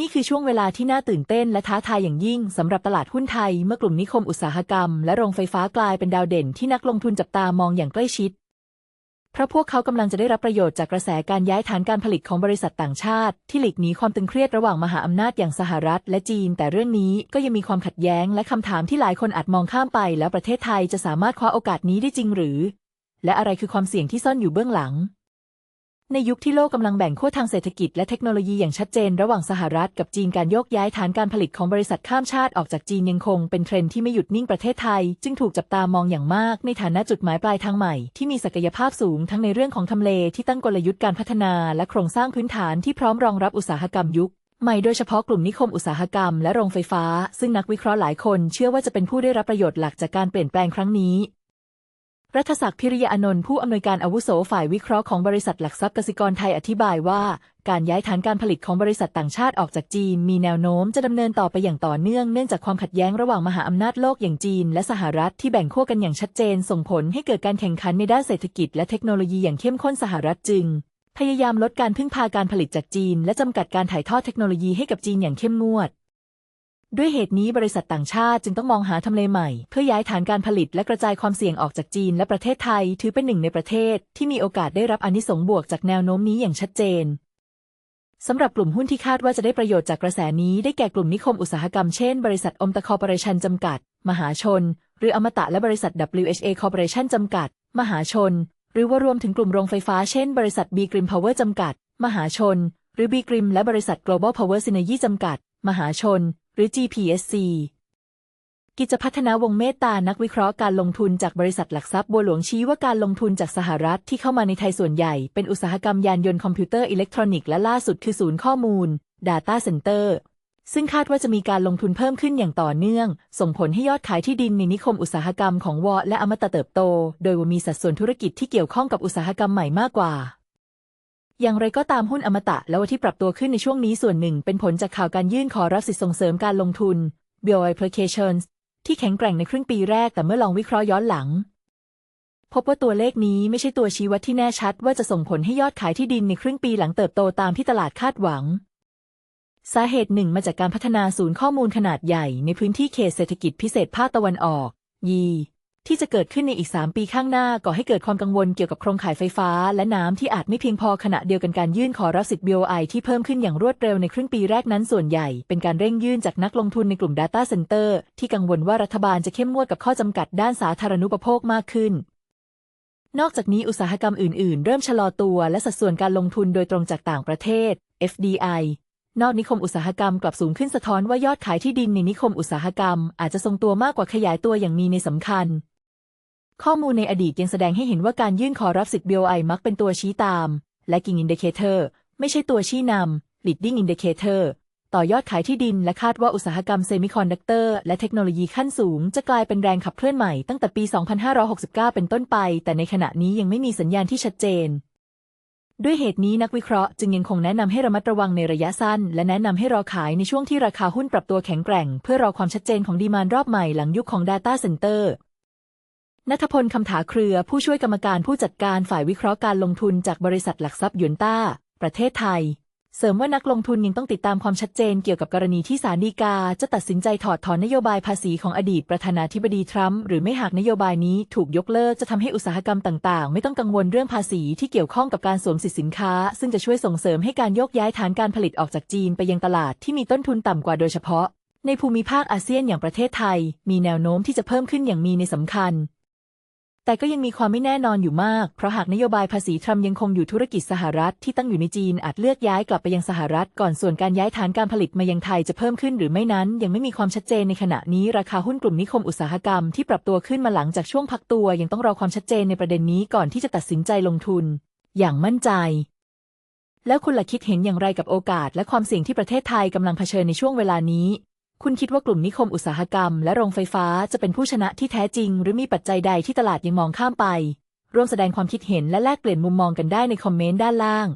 นี่คือช่วงเวลาที่น่าตื่นเต้นและท้าทายอย่างยิ่งสำหรับตลาดหุ้นไทย เมื่อกลุ่มนิคมอุตสาหกรรมและโรงไฟฟ้ากลายเป็นดาวเด่นที่นักลงทุนจับตามองอย่างใกล้ชิด เพราะพวกเขากำลังจะได้รับประโยชน์จากกระแสการย้ายฐานการผลิตของบริษัทต่างชาติ ที่หลีกหนีความตึงเครียดระหว่างมหาอำนาจอย่างสหรัฐ และจีน แต่เรื่องนี้ก็ยังมีความขัดแย้ง และคำถามที่หลายคนอาจมองข้ามไป แล้วประเทศไทยจะสามารถคว้าโอกาสนี้ได้จริงหรือ และอะไรคือความเสี่ยงที่ซ่อนอยู่เบื้องหลัง ในยุคที่โลกกำลังแบ่งขั้วทางเศรษฐกิจและเทคโนโลยีอย่างชัดเจนระหว่างสหรัฐกับจีนการโยกย้ายฐานการผลิตของบริษัทข้ามชาติออกจากจีนยังคงเป็นเทรนด์ที่ไม่หยุดนิ่งประเทศไทย จึงถูกจับตามองอย่างมากในฐานะจุดหมายปลายทางใหม่ที่มีศักยภาพสูงทั้งในเรื่องของทำเลที่ตั้งกลยุทธ์การพัฒนาและโครงสร้างพื้นฐานที่พร้อมรองรับอุตสาหกรรมยุคใหม่โดยเฉพาะกลุ่มนิคมอุตสาหกรรมและโรงไฟฟ้า ซึ่งนักวิเคราะห์หลายคนเชื่อว่าจะเป็นผู้ได้รับประโยชน์หลักจากการเปลี่ยนแปลงครั้งนี้ รัฐศักดิ์พิริยะอนนท์ผู้อำนวยการอาวุโสฝ่ายวิเคราะห์ของบริษัทหลักทรัพย์กสิกรไทยอธิบายว่า การย้ายฐานการผลิตของบริษัทต่างชาติออกจากจีน มีแนวโน้มจะดำเนินต่อไปอย่างต่อเนื่องเนื่องจากความขัดแย้งระหว่างมหาอำนาจโลกอย่างจีน และสหรัฐที่แบ่งขั้วกันอย่างชัดเจน ส่งผลให้เกิดการแข่งขันในด้านเศรษฐกิจและเทคโนโลยีอย่างเข้มข้นสหรัฐจึง พยายามลดการพึ่งพาการผลิตจากจีน และจำกัดการถ่ายทอดเทคโนโลยีให้กับจีนอย่างเข้มงวด ด้วยเหตุนี้บริษัทต่างชาติจึงต้องมองหาทำเลใหม่ เพื่อย้ายฐานการผลิตและกระจายความเสี่ยงออกจากจีนและประเทศไทย ถือเป็นหนึ่งในประเทศที่มีโอกาสได้รับอนิสงส์บวกจากแนวโน้มนี้อย่างชัดเจนสำหรับกลุ่มหุ้นที่คาดว่าจะได้ประโยชน์จากกระแสนี้ได้แก่กลุ่มนิคมอุตสาหกรรมเช่น บริษัทอมตะคอร์ปอเรชันจำกัด มหาชน หรืออมตะและบริษัท WHA Corporation จำกัด มหาชน หรือว่ารวมถึงกลุ่มโรงไฟฟ้าเช่น บริษัท B Grim Power จำกัด มหาชน หรือ B Grim และบริษัท Global Power Synergy จำกัด มหาชน หรือ GPSC กิจพัฒนาวงเมตตานักวิเคราะห์การลงทุนจากบริษัทหลักทรัพย์บัวหลวงชี้ว่าการลงทุนจากสหรัฐที่เข้ามาในไทยส่วนใหญ่ เป็นอุตสาหกรรมยานยนต์คอมพิวเตอร์อิเล็กทรอนิกส์และล่าสุดคือศูนย์ข้อมูล Data Center ซึ่งคาดว่าจะมีการลงทุนเพิ่มขึ้นอย่างต่อเนื่อง ส่งผลให้ยอดขายที่ดินในนิคมอุตสาหกรรมของวอและอมตะเติบโต โดยว่ามีสัดส่วนธุรกิจที่เกี่ยวข้องกับอุตสาหกรรมใหม่มากกว่า อย่างไรก็ตามหุ้นอมตะและวัที่ปรับตัวขึ้นในช่วงนี้ส่วนหนึ่งเป็นผลจากข่าวการยื่นขอรับสิทธิส่งเสริมการลงทุน Bio Applications ที่แข็งแกร่งในครึ่งปีแรกแต่เมื่อลองวิเคราะห์ย้อนหลัง พบว่าตัวเลขนี้ไม่ใช่ตัวชี้วัดที่แน่ชัดว่าจะส่งผลให้ยอดขายที่ดินในครึ่งปีหลังเติบโตตามที่ตลาดคาดหวัง สาเหตุหนึ่งมาจากการพัฒนาศูนย์ข้อมูลขนาดใหญ่ในพื้นที่เขตเศรษฐกิจพิเศษภาคตะวันออกยี ที่จะเกิดขึ้นในอีก 3 ปีข้างหน้าก่อให้เกิดความกังวลเกี่ยวกับโครงข่ายไฟฟ้า และน้ำที่อาจไม่เพียงพอขณะเดียวกันการยื่นขอรับสิทธิ์ BOI ที่เพิ่มขึ้นอย่างรวดเร็วในครึ่งปีแรกนั้นส่วนใหญ่ เป็นการเร่งยื่นจากนักลงทุนในกลุ่ม Data Center ที่กังวลว่ารัฐบาลจะเข้มงวดกับข้อจำกัดด้านสาธารณูปโภคมากขึ้นนอกจากนี้อุตสาหกรรมอื่น ๆ เริ่มชะลอตัวและสัดส่วนการลงทุนโดยตรงจากต่างประเทศ FDI นอกนิคมอุตสาหกรรมกลับสูงขึ้นสะท้อนว่ายอดขายที่ดินในนิคมอุตสาหกรรม อาจจะทรงตัวมากกว่าขยายตัวอย่างมีในสำคัญ ข้อมูลในอดีตยังแสดงให้เห็นว่าการยื่นขอรับสิทธิ์ BOI มักเป็นตัวชี้ตาม และ King Indicator ไม่ใช่ตัวชี้นำ Leading Indicator ต่อยอดขายที่ดินและคาดว่าอุตสาหกรรมเซมิคอนดักเตอร์และเทคโนโลยีขั้นสูง จะกลายเป็นแรงขับเคลื่อนใหม่ตั้งแต่ปี 2569 เป็นต้นไป แต่ในขณะนี้ยังไม่มีสัญญาณที่ชัดเจน ด้วยเหตุนี้นักวิเคราะห์จึงยังคงแนะนำให้ระมัดระวังในระยะสั้น และแนะนำให้รอขายในช่วงที่ราคาหุ้นปรับตัวแข็งแกร่ง เพื่อรอความชัดเจนของดีมานรอบใหม่หลังยุคของ Data Center นัทพลคำถาเครือผู้ช่วยกรรมการผู้จัดการฝ่ายวิเคราะห์การลงทุนจากบริษัทหลักทรัพย์ยุนต้า ประเทศไทย เสริมว่านักลงทุนยังต้องติดตามความชัดเจนเกี่ยวกับกรณีที่ศาลฎีกา จะตัดสินใจถอดถอนนโยบายภาษีของอดีตประธานาธิบดีทรัมป์หรือไม่หากนโยบายนี้ถูกยกเลิกจะทำให้อุตสาหกรรมต่างๆ ไม่ต้องกังวลเรื่องภาษีที่เกี่ยวข้องกับการสวมสิทธิสินค้า ซึ่งจะช่วยส่งเสริมให้การโยกย้ายฐานการผลิตออกจากจีนไปยังตลาดที่มีต้นทุนต่ำกว่าโดยเฉพาะ ในภูมิภาคอาเซียนอย่างประเทศไทย มีแนวโน้มที่จะเพิ่มขึ้นอย่างมีในสำคัญ แต่ก็ยังมีความไม่แน่นอนอยู่มาก เพราะหากนโยบายภาษีทรัมป์ยังคงอยู่ธุรกิจสหรัฐที่ตั้งอยู่ในจีนอาจเลือกย้ายกลับไปยังสหรัฐ ก่อนส่วนการย้ายฐานการผลิตมายังไทยจะเพิ่มขึ้นหรือไม่นั้น ยังไม่มีความชัดเจนในขณะนี้ราคาหุ้นกลุ่มนิคมอุตสาหกรรมที่ปรับตัวขึ้นมาหลังจากช่วงพักตัว ยังต้องรอความชัดเจนในประเด็นนี้ก่อนที่จะตัดสินใจลงทุน อย่างมั่นใจ แล้วคุณล่ะคิดเห็นอย่างไรกับโอกาส และความเสี่ยงที่ประเทศไทยกำลังเผชิญในช่วงเวลานี้ คุณคิดว่ากลุ่มนิคมอุตสาหกรรมและโรงไฟฟ้าจะเป็นผู้ชนะที่แท้จริง หรือมีปัจจัยใดที่ตลาดยังมองข้ามไป ร่วมแสดงความคิดเห็นและแลกเปลี่ยนมุมมองกันได้ในคอมเมนต์ด้านล่าง